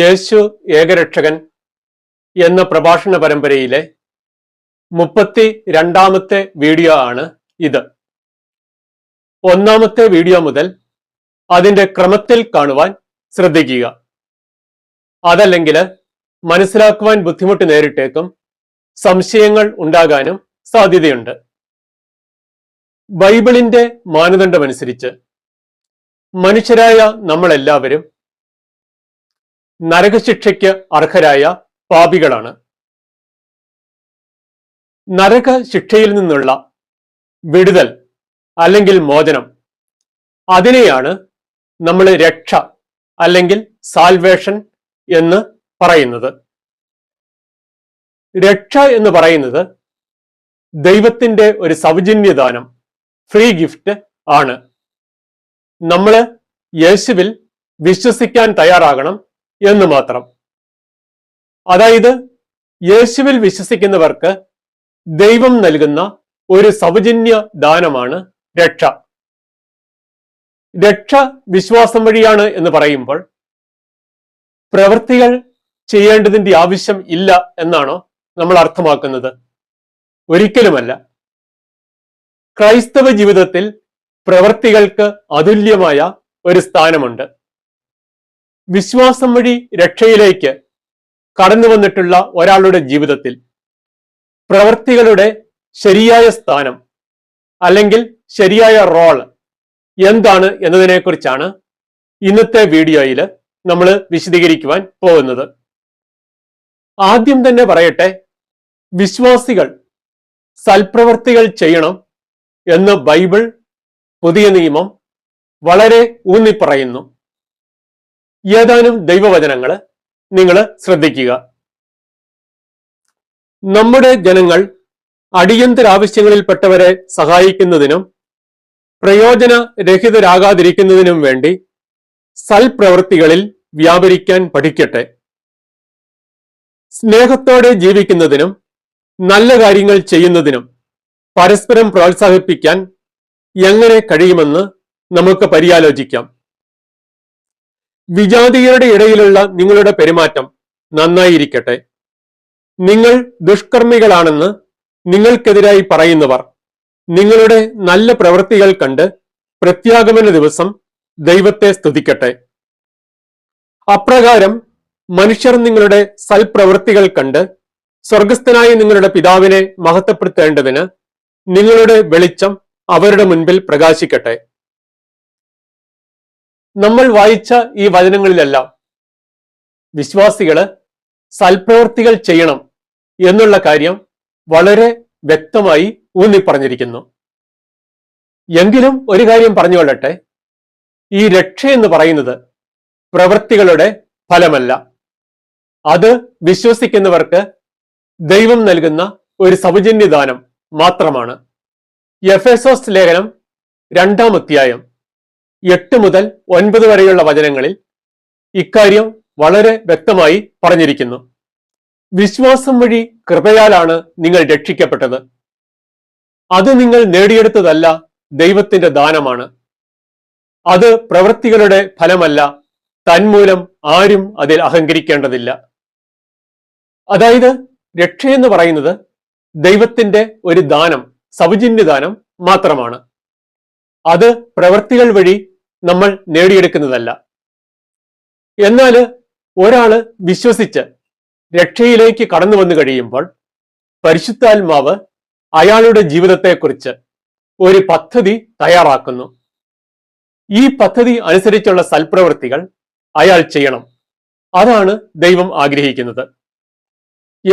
യേശു ഏകരക്ഷകൻ എന്ന പ്രഭാഷണ പരമ്പരയിലെ മുപ്പത്തി രണ്ടാമത്തെ വീഡിയോ ആണ് ഇത്. ഒന്നാമത്തെ വീഡിയോ മുതൽ അതിന്റെ ക്രമത്തിൽ കാണുവാൻ ശ്രദ്ധിക്കുക. അതല്ലെങ്കിൽ മനസ്സിലാക്കുവാൻ ബുദ്ധിമുട്ട് നേരിട്ടേക്കും സംശയങ്ങൾ ഉണ്ടാകാനും സാധ്യതയുണ്ട്. ബൈബിളിന്റെ മാനദണ്ഡമനുസരിച്ച് മനുഷ്യരായ നമ്മളെല്ലാവരും നരകശിക്ഷയ്ക്ക് അർഹരായ പാപികളാണ്. നരക ശിക്ഷയിൽ നിന്നുള്ള വിടുതൽ അല്ലെങ്കിൽ മോചനം അതിനെയാണ് നമ്മൾ രക്ഷ അല്ലെങ്കിൽ സാൽവേഷൻ എന്ന് പറയുന്നത്. രക്ഷ എന്ന് പറയുന്നത് ദൈവത്തിന്റെ ഒരു സൗജന്യദാനം ഫ്രീ ഗിഫ്റ്റ് ആണ്. നമ്മൾ യേശുവിൽ വിശ്വസിക്കാൻ തയ്യാറാകണം എന്ന് മാത്രം. അതായത് യേശുവിൽ വിശ്വസിക്കുന്നവർക്ക് ദൈവം നൽകുന്ന ഒരു സൗജന്യ ദാനമാണ് രക്ഷ. രക്ഷ വിശ്വാസം വഴിയാണ് എന്ന് പറയുമ്പോൾ പ്രവൃത്തികൾ ചെയ്യേണ്ടതിന്റെ ആവശ്യം ഇല്ല എന്നാണോ നമ്മൾ അർത്ഥമാക്കുന്നത്? ഒരിക്കലുമല്ല. ക്രൈസ്തവ ജീവിതത്തിൽ പ്രവൃത്തികൾക്ക് അതുല്യമായ ഒരു സ്ഥാനമുണ്ട്. വിശ്വാസം വഴി രക്ഷയിലേക്ക് കടന്നു വന്നിട്ടുള്ള ഒരാളുടെ ജീവിതത്തിൽ പ്രവൃത്തികളുടെ ശരിയായ സ്ഥാനം അല്ലെങ്കിൽ ശരിയായ റോൾ എന്താണ് എന്നതിനെക്കുറിച്ചാണ് ഇന്നത്തെ വീഡിയോയിൽ നമ്മൾ വിശദീകരിക്കുവാൻ പോകുന്നത്. ആദ്യം തന്നെ പറയട്ടെ വിശ്വാസികൾ സൽപ്രവർത്തികൾ ചെയ്യണം എന്ന് ബൈബിൾ പുതിയ നിയമം വളരെ ഊന്നിപ്പറയുന്നു. ഏതാനും ദൈവവചനങ്ങൾ നിങ്ങൾ ശ്രദ്ധിക്കുക. നമ്മുടെ ജനങ്ങൾ അടിയന്തര ആവശ്യങ്ങളിൽപ്പെട്ടവരെ സഹായിക്കുന്നതിനും പ്രയോജനരഹിതരാകാതിരിക്കുന്നതിനും വേണ്ടി സൽപ്രവൃത്തികളിൽ വ്യാപരിക്കാൻ പഠിക്കട്ടെ. സ്നേഹത്തോടെ ജീവിക്കുന്നതിനും നല്ല കാര്യങ്ങൾ ചെയ്യുന്നതിനും പരസ്പരം പ്രോത്സാഹിപ്പിക്കാൻ എങ്ങനെ കഴിയുമെന്ന് നമുക്ക് പര്യാലോചിക്കാം. വിജാതികളുടെ ഇടയിലുള്ള നിങ്ങളുടെ പെരുമാറ്റം നന്നായിരിക്കട്ടെ. നിങ്ങൾ ദുഷ്കർമ്മികളാണെന്ന് നിങ്ങൾക്കെതിരായി പറയുന്നവർ നിങ്ങളുടെ നല്ല പ്രവൃത്തികൾ കണ്ട് പ്രത്യാഗമന ദിവസം ദൈവത്തെ സ്തുതിക്കട്ടെ. അപ്രകാരം മനുഷ്യർ നിങ്ങളുടെ സൽപ്രവൃത്തികൾ കണ്ട് സ്വർഗസ്ഥനായ നിങ്ങളുടെ പിതാവിനെ മഹത്വപ്പെടുത്തേണ്ടതിന് നിങ്ങളുടെ വെളിച്ചം അവരുടെ മുൻപിൽ പ്രകാശിക്കട്ടെ. നമ്മൾ വായിച്ച ഈ വചനങ്ങളിലെല്ലാം വിശ്വാസികൾ സൽപ്രവൃത്തികൾ ചെയ്യണം എന്നുള്ള കാര്യം വളരെ വ്യക്തമായി ഊന്നിപ്പറഞ്ഞിരിക്കുന്നു. എങ്കിലും ഒരു കാര്യം പറഞ്ഞുകൊള്ളട്ടെ ഈ രക്ഷ എന്ന് പറയുന്നത് പ്രവൃത്തികളുടെ ഫലമല്ല. അത് വിശ്വസിക്കുന്നവർക്ക് ദൈവം നൽകുന്ന ഒരു സൗജന്യദാനം മാത്രമാണ്. എഫേസോസ് ലേഖനം രണ്ടാം അധ്യായം എട്ട് മുതൽ ഒൻപത് വരെയുള്ള വചനങ്ങളിൽ ഇക്കാര്യം വളരെ വ്യക്തമായി പറഞ്ഞിരിക്കുന്നു. വിശ്വാസം വഴി കൃപയാലാണ് നിങ്ങൾ രക്ഷിക്കപ്പെട്ടത്. അത് നിങ്ങൾ നേടിയെടുത്തതല്ല ദൈവത്തിന്റെ ദാനമാണ്. അത് പ്രവൃത്തികളുടെ ഫലമല്ല. തന്മൂലം ആരും അതിൽ അഹങ്കരിക്കേണ്ടതില്ല. അതായത് രക്ഷയെന്ന് പറയുന്നത് ദൈവത്തിന്റെ ഒരു ദാനം സൗജന്യദാനം മാത്രമാണ്. അത് പ്രവൃത്തികൾ വഴി നമ്മൾ നേടിയെടുക്കുന്നതല്ല. എന്നാൽ ഒരാൾ വിശ്വസിച്ച് രക്ഷയിലേക്ക് കടന്നു വന്നു കഴിയുമ്പോൾ പരിശുദ്ധാത്മാവ് അയാളുടെ ജീവിതത്തെക്കുറിച്ച് ഒരു പദ്ധതി തയ്യാറാക്കുന്നു. ഈ പദ്ധതി അനുസരിച്ചുള്ള സൽപ്രവൃത്തികൾ അയാൾ ചെയ്യണം. അതാണ് ദൈവം ആഗ്രഹിക്കുന്നത്.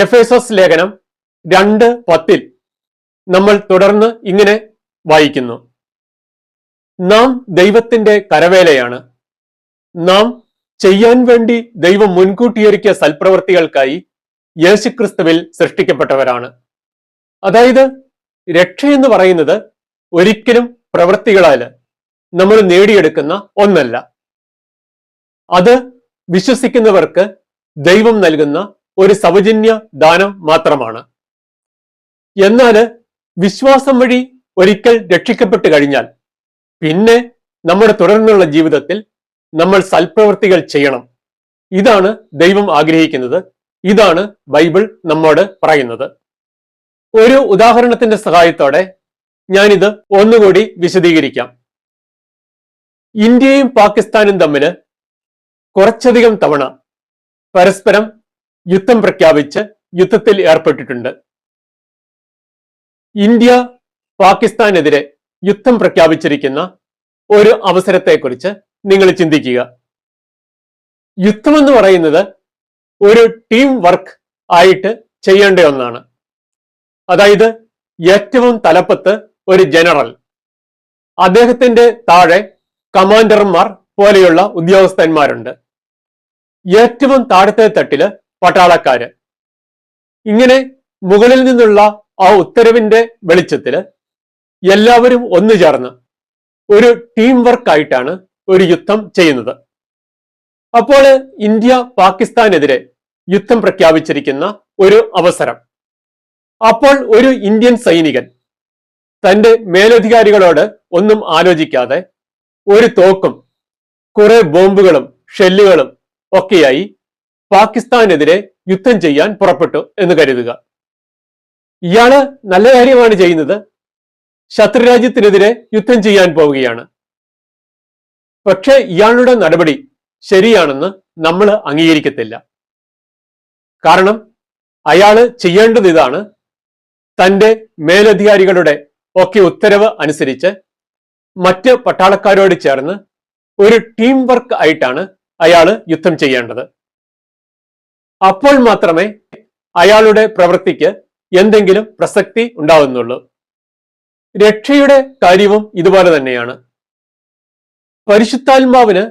എഫേസോസ് ലേഖനം രണ്ട് പത്തിൽ നമ്മൾ തുടർന്ന് ഇങ്ങനെ വായിക്കുന്നു. നാം ദൈവത്തിന്റെ കരവേലയാണ്. നാം ചെയ്യാൻ വേണ്ടി ദൈവം മുൻകൂട്ടിയൊരുക്കിയ സൽപ്രവൃത്തികൾക്കായി യേശുക്രിസ്തുവിൽ സൃഷ്ടിക്കപ്പെട്ടവരാണ്. അതായത് രക്ഷ എന്ന് പറയുന്നത് ഒരിക്കലും പ്രവൃത്തികളാൽ നമ്മൾ നേടിയെടുക്കുന്ന ഒന്നല്ല. അത് വിശ്വസിക്കുന്നവർക്ക് ദൈവം നൽകുന്ന ഒരു സൗജന്യ ദാനം മാത്രമാണ്. എന്നാൽ വിശ്വാസം വഴി ഒരിക്കൽ രക്ഷിക്കപ്പെട്ടു കഴിഞ്ഞാൽ പിന്നെ നമ്മുടെ തുടർന്നുള്ള ജീവിതത്തിൽ നമ്മൾ സൽപ്രവൃത്തികൾ ചെയ്യണം. ഇതാണ് ദൈവം ആഗ്രഹിക്കുന്നത്. ഇതാണ് ബൈബിൾ നമ്മോട് പറയുന്നത്. ഒരു ഉദാഹരണത്തിന്റെ സഹായത്തോടെ ഞാനിത് ഒന്നുകൂടി വിശദീകരിക്കാം. ഇന്ത്യയും പാകിസ്ഥാനും തമ്മിൽ കുറച്ചധികം തവണ പരസ്പരം യുദ്ധം പ്രഖ്യാപിച്ച് യുദ്ധത്തിൽ ഏർപ്പെട്ടിട്ടുണ്ട്. ഇന്ത്യ പാകിസ്ഥാനെതിരെ യുദ്ധം പ്രഖ്യാപിച്ചിരിക്കുന്ന ഒരു അവസരത്തെക്കുറിച്ച് നിങ്ങൾ ചിന്തിക്കുക. യുദ്ധമെന്ന് പറയുന്നത് ഒരു ടീം വർക്ക് ആയിട്ട് ചെയ്യേണ്ട ഒന്നാണ്. അതായത് ഏറ്റവും തലപ്പത്ത് ഒരു ജനറൽ അദ്ദേഹത്തിന്റെ താഴെ കമാൻഡർമാർ പോലെയുള്ള ഉദ്യോഗസ്ഥന്മാരുണ്ട്. ഏറ്റവും താഴത്തെ തട്ടിൽ പട്ടാളക്കാര്. ഇങ്ങനെ മുകളിൽ നിന്നുള്ള ആ ഉത്തരവിന്റെ വെളിച്ചത്തിൽ എല്ലാവരും ഒന്നു ചേർന്ന് ഒരു ടീം വർക്ക് ആയിട്ടാണ് ഒരു യുദ്ധം ചെയ്യുന്നത്. അപ്പോൾ ഇന്ത്യ പാകിസ്ഥാനെതിരെ യുദ്ധം പ്രഖ്യാപിച്ചിരിക്കുന്ന ഒരു അവസരം. അപ്പോൾ ഒരു ഇന്ത്യൻ സൈനികൻ തന്റെ മേലധികാരികളോട് ഒന്നും ആലോചിക്കാതെ ഒരു തോക്കും കുറെ ബോംബുകളും ഷെല്ലുകളും ഒക്കെയായി പാകിസ്ഥാനെതിരെ യുദ്ധം ചെയ്യാൻ പുറപ്പെട്ടു എന്ന് കരുതുക. ഇയാൾ നല്ല കാര്യമാണ് ചെയ്യുന്നത്. ശത്രുരാജ്യത്തിനെതിരെ യുദ്ധം ചെയ്യാൻ പോവുകയാണ്. പക്ഷെ ഇയാളുടെ നടപടി ശരിയാണെന്ന് നമ്മൾ അംഗീകരിക്കത്തില്ല. കാരണം അയാൾ ചെയ്യേണ്ടത് ഇതാണ്. തന്റെ മേലധികാരികളുടെ ഒക്കെ ഉത്തരവ് അനുസരിച്ച് മറ്റ് പട്ടാളക്കാരോട് ചേർന്ന് ഒരു ടീം വർക്ക് ആയിട്ടാണ് അയാൾ യുദ്ധം ചെയ്യേണ്ടത്. അപ്പോൾ മാത്രമേ അയാളുടെ പ്രവൃത്തിക്ക് എന്തെങ്കിലും പ്രസക്തി ഉണ്ടാവുന്നുള്ളൂ. രക്ഷയുടെ കാര്യവും ഇതുപോലെ തന്നെയാണ്. പരിശുദ്ധാത്മാവിന്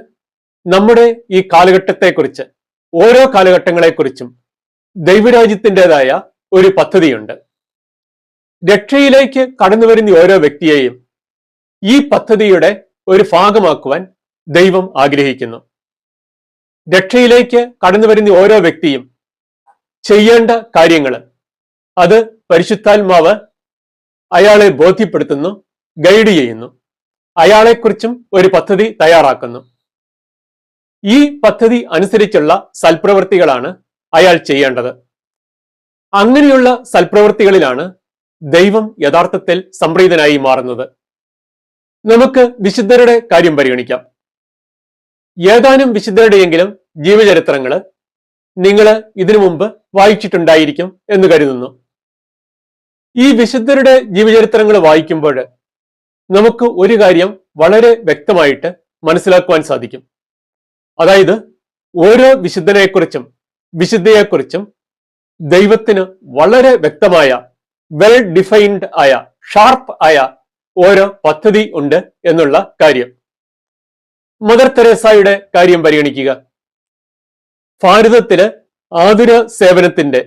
നമ്മുടെ ഈ കാലഘട്ടത്തെക്കുറിച്ച് ഓരോ കാലഘട്ടങ്ങളെക്കുറിച്ചും ദൈവരാജ്യത്തിന്റെതായ ഒരു പദ്ധതിയുണ്ട്. രക്ഷയിലേക്ക് കടന്നു വരുന്ന ഓരോ വ്യക്തിയെയും ഈ പദ്ധതിയുടെ ഒരു ഭാഗമാക്കുവാൻ ദൈവം ആഗ്രഹിക്കുന്നു. രക്ഷയിലേക്ക് കടന്നു വരുന്ന ഓരോ വ്യക്തിയും ചെയ്യേണ്ട കാര്യങ്ങൾ അത് പരിശുദ്ധാത്മാവ് അയാളെ ബോധ്യപ്പെടുത്തുന്നു ഗൈഡ് ചെയ്യുന്നു അയാളെക്കുറിച്ചും ഒരു പദ്ധതി തയ്യാറാക്കുന്നു. ഈ പദ്ധതി അനുസരിച്ചുള്ള സൽപ്രവൃത്തികളാണ് അയാൾ ചെയ്യേണ്ടത്. അങ്ങനെയുള്ള സൽപ്രവൃത്തികളിലാണ് ദൈവം യഥാർത്ഥത്തിൽ സംപ്രീതനായി മാറുന്നത്. നമുക്ക് വിശുദ്ധരുടെ കാര്യം പരിഗണിക്കാം. ഏതാനും വിശുദ്ധരുടെയെങ്കിലും ജീവചരിത്രങ്ങൾ നിങ്ങൾ ഇതിനു മുമ്പ് വായിച്ചിട്ടുണ്ടായിരിക്കും എന്ന് കരുതുന്നു. ഈ വിശുദ്ധരുടെ ജീവചരിത്രങ്ങൾ വായിക്കുമ്പോൾ നമുക്ക് ഒരു കാര്യം വളരെ വ്യക്തമായിട്ട് മനസ്സിലാക്കുവാൻ സാധിക്കും. അതായത് ഓരോ വിശുദ്ധനെക്കുറിച്ചും വിശുദ്ധയെക്കുറിച്ചും ദൈവത്തിന് വളരെ വ്യക്തമായ വെൽ ഡിഫൈൻഡ് ആയ ഷാർപ്പ് ആയ ഓരോ പദ്ധതി ഉണ്ട് എന്നുള്ള കാര്യം. മദർ തെരേസായുടെ കാര്യം പരിഗണിക്കുക. ഭാരതത്തിലെ ആതുര സേവനത്തിന്റെ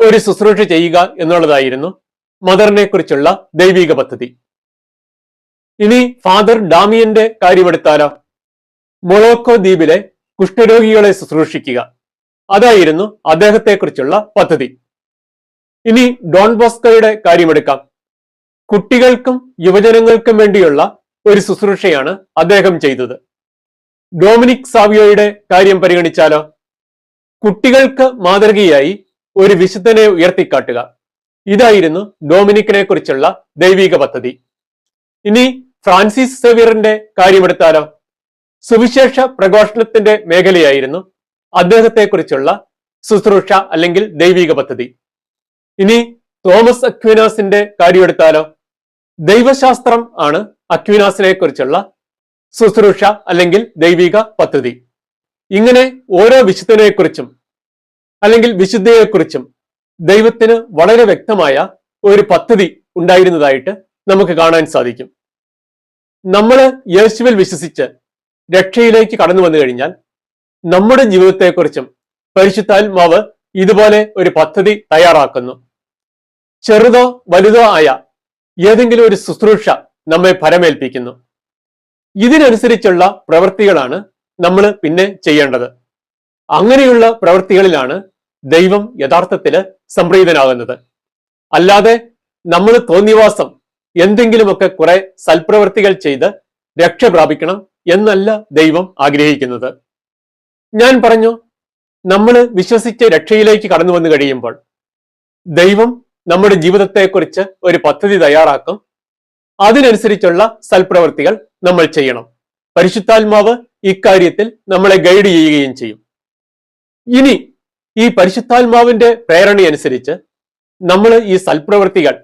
ഒരു ശുശ്രൂഷ ചെയ്യുക എന്നുള്ളതായിരുന്നു മദറിനെ കുറിച്ചുള്ള ദൈവിക പദ്ധതി. ഇനി ഫാദർ ഡാമിയന്റെ കാര്യമെടുത്താലോ? മൊളോക്കോ ദ്വീപിലെ കുഷ്ഠരോഗികളെ ശുശ്രൂഷിക്കുക. അതായിരുന്നു അദ്ദേഹത്തെക്കുറിച്ചുള്ള പദ്ധതി. ഇനി ഡോൺ ബോസ്കോയുടെ കാര്യമെടുക്കാം. കുട്ടികൾക്കും യുവജനങ്ങൾക്കും വേണ്ടിയുള്ള ഒരു ശുശ്രൂഷയാണ് അദ്ദേഹം ചെയ്തത്. ഡൊമിനിക് സാവിയോയുടെ കാര്യം പരിഗണിച്ചാലോ? കുട്ടികൾക്ക് മാതൃകയായി ഒരു വിശുദ്ധനെ ഉയർത്തിക്കാട്ടുക. ഇതായിരുന്നു ഡൊമിനിക്കിനെ കുറിച്ചുള്ള ദൈവിക പദ്ധതി. ഇനി ഫ്രാൻസിസ് സെവിയറിന്റെ കാര്യമെടുത്താലോ? സുവിശേഷ പ്രഘോഷണത്തിന്റെ മേഖലയായിരുന്നു അദ്ദേഹത്തെക്കുറിച്ചുള്ള ശുശ്രൂഷ അല്ലെങ്കിൽ ദൈവിക പദ്ധതി. ഇനി തോമസ് അക്വിനാസിന്റെ കാര്യമെടുത്താലോ? ദൈവശാസ്ത്രം ആണ് അക്വിനാസിനെ കുറിച്ചുള്ള ശുശ്രൂഷ അല്ലെങ്കിൽ ദൈവിക പദ്ധതി. ഇങ്ങനെ ഓരോ വിശുദ്ധനെക്കുറിച്ചും അല്ലെങ്കിൽ വിശുദ്ധയെക്കുറിച്ചും ദൈവത്തിന് വളരെ വ്യക്തമായ ഒരു പദ്ധതി ഉണ്ടായിരുന്നതായിട്ട് നമുക്ക് കാണാൻ സാധിക്കും. നമ്മൾ യേശുവിൽ വിശ്വസിച്ച് രക്ഷയിലേക്ക് കടന്നു വന്നു കഴിഞ്ഞാൽ നമ്മുടെ ജീവിതത്തെക്കുറിച്ചും പരിശുദ്ധാത്മാവ് ഇതുപോലെ ഒരു പദ്ധതി തയ്യാറാക്കുന്നു. ചെറുതോ വലുതോ ആയ ഏതെങ്കിലും ഒരു ശുശ്രൂഷ നമ്മെ ഫലമേൽപ്പിക്കുന്നു ഇതിനനുസരിച്ചുള്ള പ്രവൃത്തികളാണ് നമ്മൾ പിന്നെ ചെയ്യേണ്ടത്. അങ്ങനെയുള്ള പ്രവൃത്തികളിലാണ് ദൈവം യഥാർത്ഥത്തിൽ സംപ്രീതനാകുന്നത്. അല്ലാതെ നമ്മൾ തോന്നിവാസം എന്തെങ്കിലുമൊക്കെ കുറെ സൽപ്രവർത്തികൾ ചെയ്ത് രക്ഷ പ്രാപിക്കണം എന്നല്ല ദൈവം ആഗ്രഹിക്കുന്നത്. ഞാൻ പറഞ്ഞു നമ്മൾ വിശ്വസിച്ച് രക്ഷയിലേക്ക് കടന്നു വന്നു കഴിയുമ്പോൾ ദൈവം നമ്മുടെ ജീവിതത്തെക്കുറിച്ച് ഒരു പദ്ധതി തയ്യാറാക്കും. അതിനനുസരിച്ചുള്ള സൽപ്രവർത്തികൾ നമ്മൾ ചെയ്യണം. പരിശുദ്ധാത്മാവ് ഇക്കാര്യത്തിൽ നമ്മളെ ഗൈഡ് ചെയ്യുകയും ചെയ്യും. ഇനി ഈ പരിശുദ്ധാത്മാവിന്റെ പ്രേരണയനുസരിച്ച് നമ്മൾ ഈ സൽപ്രവൃത്തികൾ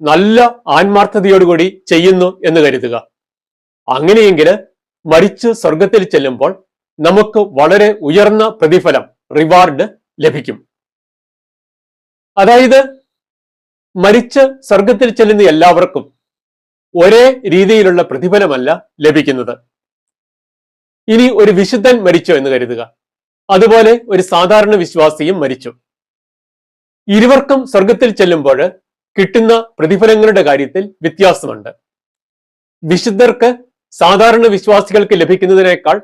നല്ല ആത്മാർത്ഥതയോടുകൂടി ചെയ്യുന്നു എന്ന് കരുതുക. അങ്ങനെയെങ്കിൽ മരിച്ച് സ്വർഗത്തിൽ ചെല്ലുമ്പോൾ നമുക്ക് വളരെ ഉയർന്ന പ്രതിഫലം റിവാർഡ് ലഭിക്കും. അതായത് മരിച്ച് സ്വർഗത്തിൽ ചെല്ലുന്ന എല്ലാവർക്കും ഒരേ രീതിയിലുള്ള പ്രതിഫലമല്ല ലഭിക്കുന്നത്. ഇനി ഒരു വിശുദ്ധൻ മരിച്ചോ എന്ന് കരുതുക. അതുപോലെ ഒരു സാധാരണ വിശ്വാസിയും മരിച്ചു. ഇരുവർക്കും സ്വർഗത്തിൽ ചെല്ലുമ്പോൾ കിട്ടുന്ന പ്രതിഫലങ്ങളുടെ കാര്യത്തിൽ വ്യത്യാസമുണ്ട്. വിശുദ്ധർക്ക് സാധാരണ വിശ്വാസികൾക്ക് ലഭിക്കുന്നതിനേക്കാൾ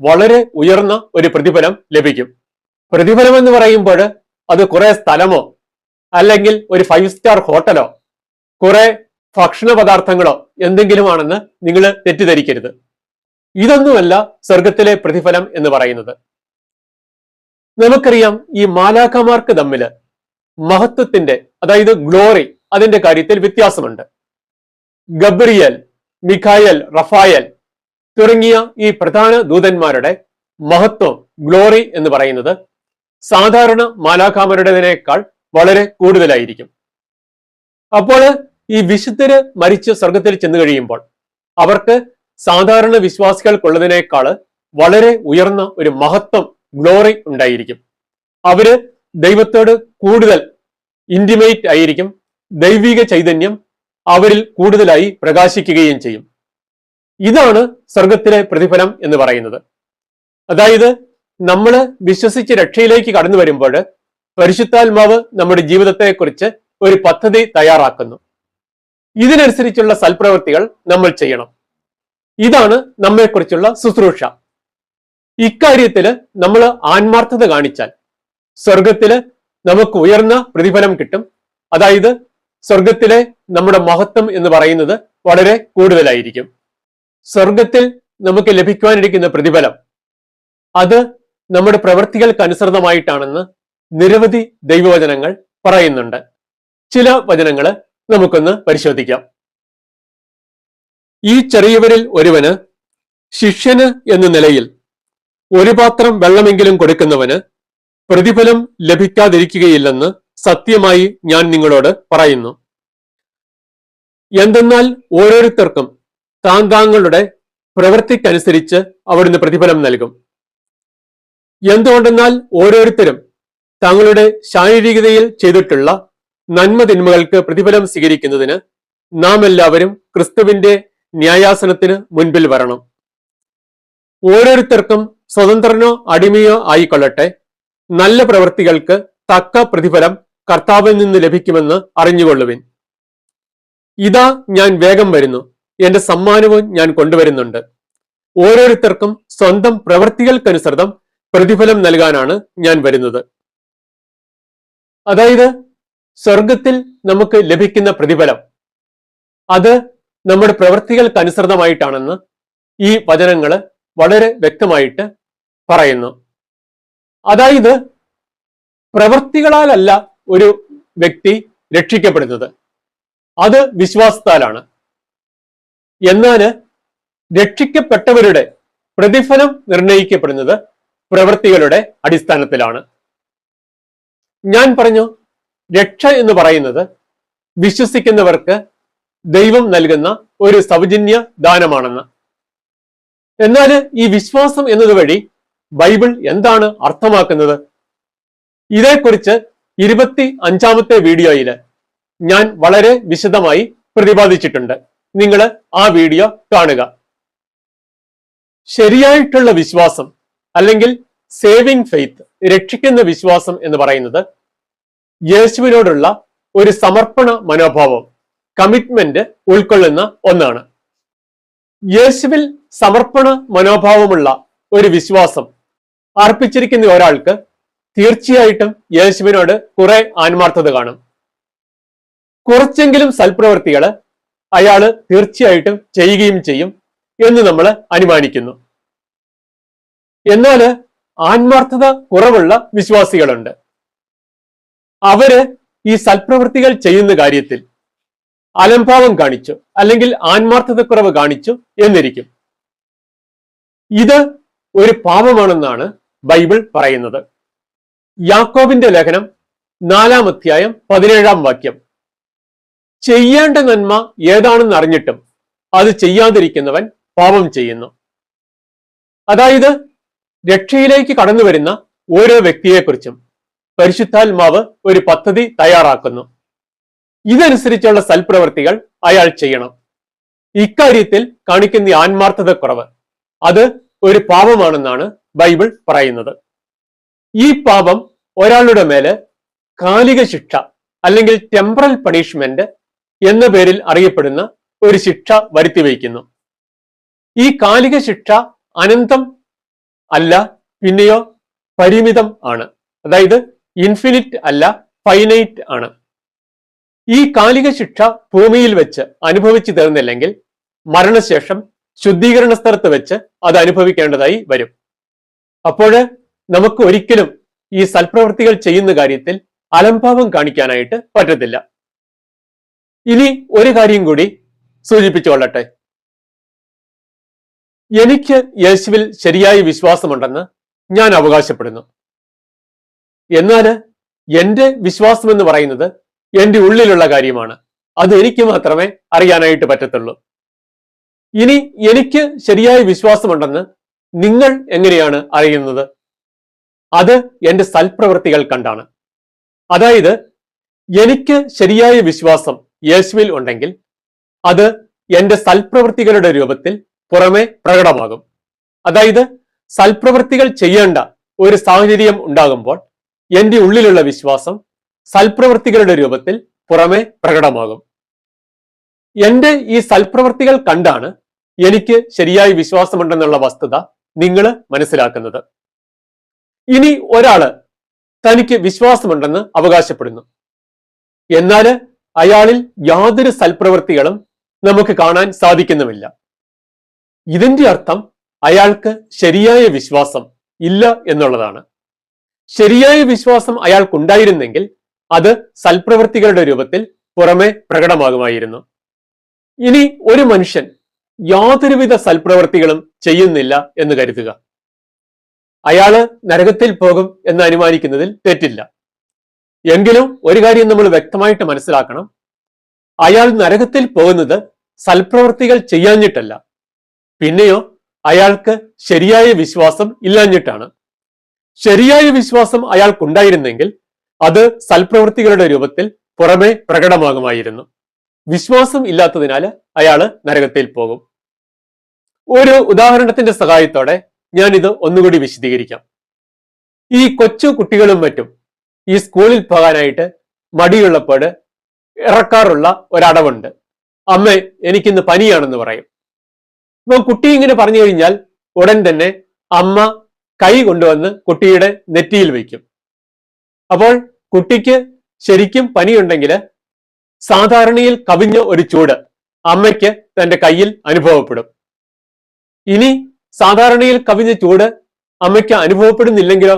വളരെ ഉയർന്ന ഒരു പ്രതിഫലം ലഭിക്കും. പ്രതിഫലം എന്ന് പറയുമ്പോൾ അത് കുറെ സ്ഥലമോ അല്ലെങ്കിൽ ഒരു ഫൈവ് സ്റ്റാർ ഹോട്ടലോ കുറെ ഭക്ഷണ പദാർത്ഥങ്ങളോ എന്തെങ്കിലുമാണെന്ന് നിങ്ങൾ തെറ്റിദ്ധരിക്കരുത്. ഇതൊന്നുമല്ല സ്വർഗത്തിലെ പ്രതിഫലം എന്ന് പറയുന്നത്. നമുക്കറിയാം ഈ മാലാഖമാർക്ക് തമ്മിൽ മഹത്വത്തിന്റെ അതായത് ഗ്ലോറി അതിന്റെ കാര്യത്തിൽ വ്യത്യാസമുണ്ട്. ഗബ്രിയൽ മിഖായൽ റഫായൽ തുടങ്ങിയ ഈ പ്രധാന ദൂതന്മാരുടെ മഹത്വം ഗ്ലോറി എന്ന് പറയുന്നത് സാധാരണ മാലാഖാമരുടേതിനേക്കാൾ വളരെ കൂടുതലായിരിക്കും. അപ്പോൾ ഈ വിശുദ്ധര് മരിച്ച് സ്വർഗത്തിൽ ചെന്നു കഴിയുമ്പോൾ അവർക്ക് സാധാരണ വിശ്വാസികൾക്കുള്ളതിനേക്കാൾ വളരെ ഉയർന്ന ഒരു മഹത്വം ഗ്ലോറി ഉണ്ടായിരിക്കും. അവർ ദൈവത്തോട് കൂടുതൽ ഇന്റിമേറ്റ് ആയിരിക്കും. ദൈവിക ചൈതന്യം അവരിൽ കൂടുതലായി പ്രകാശിക്കുകയും ചെയ്യും. ഇതാണ് സ്വർഗത്തിലെ പ്രതിഫലം എന്ന് പറയുന്നത്. അതായത് നമ്മൾ വിശ്വസിച്ച് രക്ഷയിലേക്ക് കടന്നു വരുമ്പോൾ പരിശുദ്ധാത്മാവ് നമ്മുടെ ജീവിതത്തെക്കുറിച്ച് ഒരു പദ്ധതി തയ്യാറാക്കുന്നു. ഇതിനനുസരിച്ചുള്ള സൽപ്രവൃത്തികൾ നമ്മൾ ചെയ്യണം. ഇതാണ് നമ്മെക്കുറിച്ചുള്ള ശുശ്രൂഷ. ഇക്കാര്യത്തിൽ നമ്മൾ ആത്മാർത്ഥത കാണിച്ചാൽ സ്വർഗത്തിൽ നമുക്ക് ഉയർന്ന പ്രതിഫലം കിട്ടും. അതായത് സ്വർഗത്തിലെ നമ്മുടെ മഹത്വം എന്ന് പറയുന്നത് വളരെ കൂടുതലായിരിക്കും. സ്വർഗത്തിൽ നമുക്ക് ലഭിക്കുവാനിരിക്കുന്ന പ്രതിഫലം അത് നമ്മുടെ പ്രവൃത്തികൾക്ക് അനുസൃതമായിട്ടാണെന്ന് നിരവധി ദൈവവചനങ്ങൾ പറയുന്നുണ്ട്. ചില വചനങ്ങൾ നമുക്കൊന്ന് പരിശോധിക്കാം. ഈ ചെറിയവരിൽ ഒരുവന് ശിഷ്യന് എന്ന നിലയിൽ ഒരു പാത്രം വെള്ളമെങ്കിലും കൊടുക്കുന്നവന് പ്രതിഫലം ലഭിക്കാതിരിക്കുകയില്ലെന്ന് സത്യമായി ഞാൻ നിങ്ങളോട് പറയുന്നു. എന്തെന്നാൽ ഓരോരുത്തർക്കും താങ്താങ്ങളുടെ പ്രവൃത്തിക്കനുസരിച്ച് അവിടുന്ന് പ്രതിഫലം നൽകും. എന്തുകൊണ്ടെന്നാൽ ഓരോരുത്തരും തങ്ങളുടെ ശാരീരികതയിൽ ചെയ്തിട്ടുള്ള നന്മ തിന്മകൾക്ക് പ്രതിഫലം സ്വീകരിക്കുന്നതിന് നാം എല്ലാവരും ക്രിസ്തുവിന്റെ ന്യായാസനത്തിന് മുൻപിൽ വരണം. ഓരോരുത്തർക്കും സ്വതന്ത്രനോ അടിമയോ ആയിക്കൊള്ളട്ടെ. നല്ല പ്രവൃത്തികൾക്ക് തക്ക പ്രതിഫലം കർത്താവിൽ നിന്ന് ലഭിക്കുമെന്ന് അറിഞ്ഞുകൊള്ളുവിൻ. ഇതാ ഞാൻ വേഗം വരുന്നു. എന്റെ സമ്മാനവും ഞാൻ കൊണ്ടുവരുന്നുണ്ട്. ഓരോരുത്തർക്കും സ്വന്തം പ്രവൃത്തികൾക്കനുസൃതം പ്രതിഫലം നൽകാനാണ് ഞാൻ വരുന്നത്. അതായത് സ്വർഗത്തിൽ നമുക്ക് ലഭിക്കുന്ന പ്രതിഫലം. അത് നമ്മുടെ പ്രവൃത്തികൾക്കനുസൃതമായിട്ടാണെന്ന് ഈ വചനങ്ങൾ വളരെ വ്യക്തമായിട്ട് പറയുന്നു. അതായത് പ്രവൃത്തികളാലല്ല ഒരു വ്യക്തി രക്ഷിക്കപ്പെടുന്നത്. അത് വിശ്വാസത്താലാണ്. എന്നാൽ രക്ഷിക്കപ്പെട്ടവരുടെ പ്രതിഫലം നിർണയിക്കപ്പെടുന്നത് പ്രവൃത്തികളുടെ അടിസ്ഥാനത്തിലാണ്. ഞാൻ പറഞ്ഞു രക്ഷ എന്ന് പറയുന്നത് വിശ്വസിക്കുന്നവർക്ക് ദൈവം നൽകുന്ന ഒരു സൗജന്യ ദാനമാണെന്ന്. എന്നാൽ ഈ വിശ്വാസം എന്നത് വഴി ബൈബിൾ എന്താണ് അർത്ഥമാക്കുന്നത്? ഇതേക്കുറിച്ച് ഇരുപത്തി അഞ്ചാമത്തെ വീഡിയോയിൽ ഞാൻ വളരെ വിശദമായി പ്രതിപാദിച്ചിട്ടുണ്ട്. നിങ്ങൾ ആ വീഡിയോ കാണുക. ശരിയായിട്ടുള്ള വിശ്വാസം അല്ലെങ്കിൽ സേവിങ് ഫെയ്ത്ത് രക്ഷിക്കുന്ന വിശ്വാസം എന്ന് പറയുന്നത് യേശുവിനോടുള്ള ഒരു സമർപ്പണ മനോഭാവം കമ്മിറ്റ്മെന്റ് ഉൾക്കൊള്ളുന്ന ഒന്നാണ്. യേശുവിൽ സമർപ്പണ മനോഭാവമുള്ള ഒരു വിശ്വാസം അർപ്പിച്ചിരിക്കുന്ന ഒരാൾക്ക് തീർച്ചയായിട്ടും യേശുവിനോട് കുറെ ആത്മാർത്ഥത കാണും. കുറച്ചെങ്കിലും സൽപ്രവൃത്തികൾ അയാൾ തീർച്ചയായിട്ടും ചെയ്യുകയും ചെയ്യും എന്ന് നമ്മൾ അനുമാനിക്കുന്നു. എന്നാൽ ആത്മാർത്ഥത കുറവുള്ള വിശ്വാസികളുണ്ട്. അവർ ഈ സൽപ്രവൃത്തികൾ ചെയ്യുന്ന കാര്യത്തിൽ അലംഭാവം കാണിച്ചു അല്ലെങ്കിൽ ആത്മാർത്ഥതക്കുറവ് കാണിച്ചു എന്നിരിക്കും. ഇത് ഒരു പാപമാണെന്നാണ് ബൈബിൾ പറയുന്നത്. യാക്കോബിന്റെ ലേഖനം നാലാം അധ്യായം പതിനേഴാം വാക്യം. ചെയ്യേണ്ട നന്മ ഏതാണെന്ന് അറിഞ്ഞിട്ടും അത് ചെയ്യാതിരിക്കുന്നവൻ പാപം ചെയ്യുന്നു. അതായത് രക്ഷയിലേക്ക് കടന്നു വരുന്ന ഓരോ വ്യക്തിയെക്കുറിച്ചും പരിശുദ്ധാത്മാവ് ഒരു പദ്ധതി തയ്യാറാക്കുന്നു. ഇതനുസരിച്ചുള്ള സൽപ്രവൃത്തികൾ അയാൾ ചെയ്യണം. ഇക്കാര്യത്തിൽ കാണിക്കുന്ന ആത്മാർത്ഥത കുറവ്. അത് ഒരു പാപമാണെന്നാണ് ബൈബിൾ പറയുന്നത്. ഈ പാപം ഒരാളുടെ മേലെ കാലിക ശിക്ഷ അല്ലെങ്കിൽ ടെമ്പറൽ പണിഷ്മെന്റ് എന്ന പേരിൽ അറിയപ്പെടുന്ന ഒരു ശിക്ഷ വരുത്തിവെക്കുന്നു ഈ കാലിക ശിക്ഷ അനന്തം അല്ല പിന്നെയോ പരിമിതം ആണ്. അതായത് ഇൻഫിനിറ്റ് അല്ല ഫൈനൈറ്റ് ആണ്. ഈ കാലിക ശിക്ഷ ഭൂമിയിൽ വെച്ച് അനുഭവിച്ചു തീർന്നില്ലെങ്കിൽ മരണശേഷം ശുദ്ധീകരണ സ്ഥലത്ത് വെച്ച് അത് അനുഭവിക്കേണ്ടതായി വരും. അപ്പോൾ നമുക്ക് ഒരിക്കലും ഈ സൽപ്രവൃത്തികൾ ചെയ്യുന്ന കാര്യത്തിൽ അലംഭാവം കാണിക്കാനായിട്ട് പറ്റത്തില്ല. ഇനി ഒരു കാര്യം കൂടി സൂചിപ്പിച്ചുകൊള്ളട്ടെ. എനിക്ക് യേശുവിൽ ശരിയായ വിശ്വാസമുണ്ടെന്ന് ഞാൻ അവകാശപ്പെടുന്നു. എന്നാൽ എന്റെ വിശ്വാസം എന്ന് പറയുന്നത് എന്റെ ഉള്ളിലുള്ള കാര്യമാണ്. അത് എനിക്ക് മാത്രമേ അറിയാനായിട്ട് പറ്റത്തുള്ളൂ. ഇനി എനിക്ക് ശരിയായ വിശ്വാസമുണ്ടെന്ന് നിങ്ങൾ എങ്ങനെയാണ് അറിയുന്നത്? അത് എന്റെ സൽപ്രവൃത്തികൾ കണ്ടാണ്. അതായത് എനിക്ക് ശരിയായ വിശ്വാസം യേശുവിൽ ഉണ്ടെങ്കിൽ അത് എന്റെ സൽപ്രവൃത്തികളുടെ രൂപത്തിൽ പുറമെ പ്രകടമാകും. അതായത് സൽപ്രവൃത്തികൾ ചെയ്യേണ്ട ഒരു സാഹചര്യം ഉണ്ടാകുമ്പോൾ എന്റെ ഉള്ളിലുള്ള വിശ്വാസം സൽപ്രവൃത്തികളുടെ രൂപത്തിൽ പുറമെ പ്രകടമാകും. എന്റെ ഈ സൽപ്രവൃത്തികൾ കണ്ടാണ് എനിക്ക് ശരിയായി വിശ്വാസമുണ്ടെന്നുള്ള വസ്തുത നിങ്ങൾ മനസ്സിലാക്കുന്നത്. ഇനി ഒരാൾ തനിക്ക് വിശ്വാസമുണ്ടെന്ന് അവകാശപ്പെടുന്നു. എന്നാൽ അയാളിൽ യാതൊരു സൽപ്രവൃത്തികളും നമുക്ക് കാണാൻ സാധിക്കുന്നുമില്ല. ഇതിന്റെ അർത്ഥം അയാൾക്ക് ശരിയായ വിശ്വാസം ഇല്ല എന്നുള്ളതാണ്. ശരിയായ വിശ്വാസം അയാൾക്കുണ്ടായിരുന്നെങ്കിൽ അത് സൽപ്രവൃത്തികളുടെ രൂപത്തിൽ പുറമെ പ്രകടമാകുമായിരുന്നു. ഇനി ഒരു മനുഷ്യൻ യാതൊരുവിധ സൽപ്രവൃത്തികളും ചെയ്യുന്നില്ല എന്ന് കരുതുക. അയാൾ നരകത്തിൽ പോകും എന്ന് അനുമാനിക്കുന്നതിൽ തെറ്റില്ല. എങ്കിലും ഒരു കാര്യം നമ്മൾ വ്യക്തമായിട്ട് മനസ്സിലാക്കണം. അയാൾ നരകത്തിൽ പോകുന്നത് സൽപ്രവൃത്തികൾ ചെയ്യാഞ്ഞിട്ടല്ല. പിന്നെയോ അയാൾക്ക് ശരിയായ വിശ്വാസം ഇല്ലാഞ്ഞിട്ടാണ്. ശരിയായ വിശ്വാസം അയാൾക്കുണ്ടായിരുന്നെങ്കിൽ അത് സൽപ്രവൃത്തികളുടെ രൂപത്തിൽ പുറമെ പ്രകടമാകുമായിരുന്നു. വിശ്വാസം ഇല്ലാത്തതിനാൽ അയാൾ നരകത്തിൽ പോകും. ഒരു ഉദാഹരണത്തിന്റെ സഹായത്തോടെ ഞാൻ ഇത് ഒന്നുകൂടി വിശദീകരിക്കാം. ഈ കൊച്ചു കുട്ടികളും മറ്റും ഈ സ്കൂളിൽ പോകാനായിട്ട് മടിയുള്ളപ്പോൾ ഇറക്കാറുള്ള ഒരടവുണ്ട്. അമ്മ എനിക്കിന്ന് പനിയാണെന്ന് പറയും. ഇപ്പം കുട്ടി ഇങ്ങനെ പറഞ്ഞു കഴിഞ്ഞാൽ ഉടൻ തന്നെ അമ്മ കൈ കൊണ്ടുവന്ന് കുട്ടിയുടെ നെറ്റിയിൽ വയ്ക്കും. അപ്പോൾ കുട്ടിക്ക് ശരിക്കും പനിയുണ്ടെങ്കിൽ സാധാരണയിൽ കവിഞ്ഞ ഒരു ചൂട് അമ്മയ്ക്ക് തന്റെ കയ്യിൽ അനുഭവപ്പെടും. ഇനി സാധാരണയിൽ കവിഞ്ഞ ചൂട് അമ്മയ്ക്ക് അനുഭവപ്പെടുന്നില്ലെങ്കിലോ?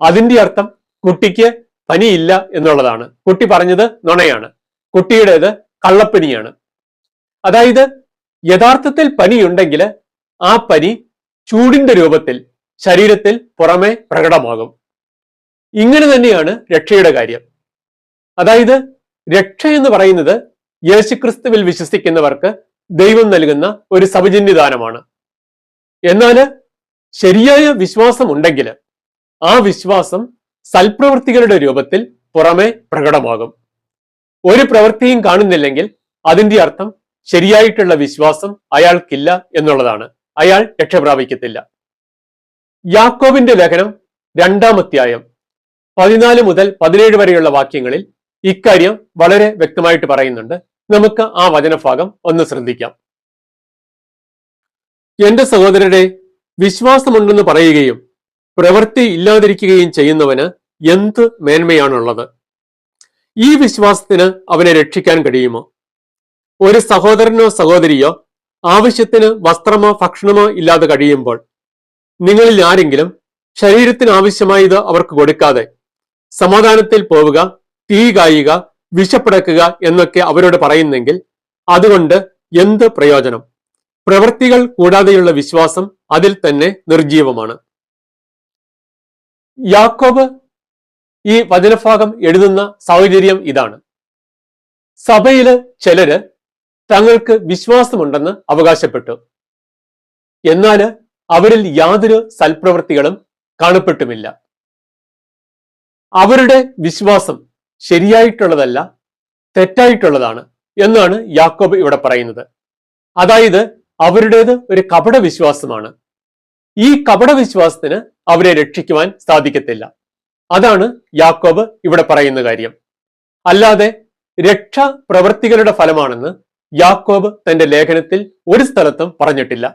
അതിന്റെ അർത്ഥം കുട്ടിക്ക് പനിയില്ല എന്നുള്ളതാണ്. കുട്ടി പറഞ്ഞത് നുണയാണ്. കുട്ടിയുടേത് കള്ളപ്പനിയാണ്. അതായത് യഥാർത്ഥത്തിൽ പനിയുണ്ടെങ്കിൽ ആ പനി ചൂടിന്റെ രൂപത്തിൽ ശരീരത്തിൽ പുറമെ പ്രകടമാകും. ഇങ്ങനെ തന്നെയാണ് രക്ഷയുടെ കാര്യം. അതായത് രക്ഷ എന്ന് പറയുന്നത് യേശുക്രിസ്തുവിൽ വിശ്വസിക്കുന്നവർക്ക് ദൈവം നൽകുന്ന ഒരു സൗജന്യദാനമാണ്. എന്നാൽ ശരിയായ വിശ്വാസം ഉണ്ടെങ്കിൽ ആ വിശ്വാസം സൽപ്രവൃത്തികളുടെ രൂപത്തിൽ പുറമെ പ്രകടമാകും. ഒരു പ്രവൃത്തിയും കാണുന്നില്ലെങ്കിൽ അതിന്റെ അർത്ഥം ശരിയായിട്ടുള്ള വിശ്വാസം അയാൾക്കില്ല എന്നുള്ളതാണ്. അയാൾ രക്ഷപ്രാപിക്കത്തില്ല. യാക്കോബിന്റെ ലേഖനം രണ്ടാം അധ്യായം പതിനാല് മുതൽ പതിനേഴ് വരെയുള്ള വാക്യങ്ങളിൽ ഇക്കാര്യം വളരെ വ്യക്തമായിട്ട് പറയുന്നുണ്ട്. നമുക്ക് ആ വചനഭാഗം ഒന്ന് ശ്രദ്ധിക്കാം. എന്റെ സഹോദരരെ വിശ്വാസമുണ്ടെന്ന് പറയുകയും പ്രവൃത്തി ഇല്ലാതിരിക്കുകയും ചെയ്യുന്നവന് എന്ത് മേന്മയാണുള്ളത്? ഈ വിശ്വാസത്തിന് അവനെ രക്ഷിക്കാൻ കഴിയുമോ? ഒരു സഹോദരനോ സഹോദരിയോ ആവശ്യത്തിന് വസ്ത്രമോ ഭക്ഷണമോ ഇല്ലാതെ കഴിയുമ്പോൾ നിങ്ങളിൽ ആരെങ്കിലും ശരീരത്തിന് ആവശ്യമായത് അവർക്ക് കൊടുക്കാതെ സമാധാനത്തിൽ പോവുക തീ കായുക വിശപ്പടക്കുക എന്നൊക്കെ അവരോട് പറയുന്നെങ്കിൽ അതുകൊണ്ട് എന്ത് പ്രയോജനം? പ്രവൃത്തികൾ കൂടാതെയുള്ള വിശ്വാസം അതിൽ തന്നെ നിർജീവമാണ്. യാക്കോബ് ഈ വചനഭാഗം എഴുതുന്ന സാഹചര്യം ഇതാണ്. സഭയിൽ ചിലര് തങ്ങൾക്ക് വിശ്വാസമുണ്ടെന്ന് അവകാശപ്പെട്ടു. എന്നാൽ അവരിൽ യാതൊരു സൽപ്രവൃത്തികളും കാണപ്പെട്ടുമില്ല. അവരുടെ വിശ്വാസം ശരിയായിട്ടുള്ളതല്ല തെറ്റായിട്ടുള്ളതാണ് എന്നാണ് യാക്കോബ് ഇവിടെ പറയുന്നത്. അതായത് അവരുടേത് ഒരു കപട വിശ്വാസമാണ്. ഈ കപട വിശ്വാസത്തിന് അവരെ രക്ഷിക്കുവാൻ സാധിക്കത്തില്ല. അതാണ് യാക്കോബ് ഇവിടെ പറയുന്ന കാര്യം. അല്ലാതെ രക്ഷ പ്രവൃത്തികളുടെ ഫലമാണെന്ന് യാക്കോബ് തന്റെ ലേഖനത്തിൽ ഒരു സ്ഥലത്തും പറഞ്ഞിട്ടില്ല.